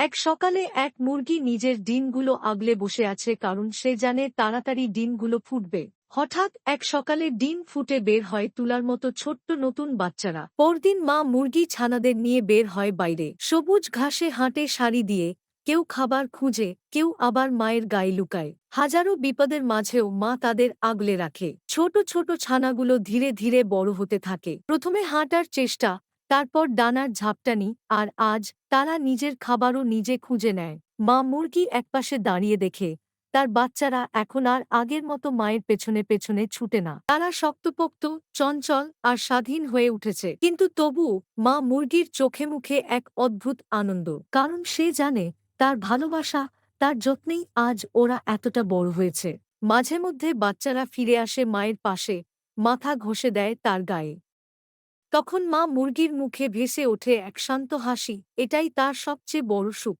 এক সকালে এক মুরগি নিজের ডিমগুলো আগলে বসে আছে কারণ সে জানে তাড়াতাড়ি ডিমগুলো ফুটবে। হঠাৎ এক সকালে ডিম ফুটে বের হয় তুলার মতো ছোট্ট নতুন বাচ্চারা। পরদিন মা মুরগি ছানাদের নিয়ে বের হয় বাইরে। সবুজ ঘাসে হাঁটে শাড়ি দিয়ে, কেউ খাবার খুঁজে, কেউ আবার মায়ের গায়ে লুকায়। হাজারো বিপদের মাঝেও মা তাদের আগলে রাখে। ছোট ছোট ছানাগুলো ধীরে ধীরে বড় হতে থাকে। প্রথমে হাঁটার চেষ্টা তারপর ডানার ঝাপটানি আর আজ তারা নিজের খাবারও নিজে খুঁজে নেয়। মা মুরগি একপাশে দাঁড়িয়ে দেখে, তার বাচ্চারা এখন আর আগের মতো মায়ের পেছনে পেছনে ছুটে না। তারা শক্তপোক্ত, চঞ্চল আর স্বাধীন হয়ে উঠেছে। কিন্তু তবু মা মুরগির চোখে মুখে এক অদ্ভুত আনন্দ। কারণ সে জানে, তার ভালোবাসা, তার যত্নেই আজ ওরা এতটা বড় হয়েছে। মাঝে মধ্যে বাচ্চারা ফিরে আসে মায়ের পাশে, মাথা ঘষে দেয় তার গায়ে। তখন মা মুরগির মুখে ভেসে ওঠে এক শান্ত হাসি এটাই তার সবচেয়ে বড় সুখ।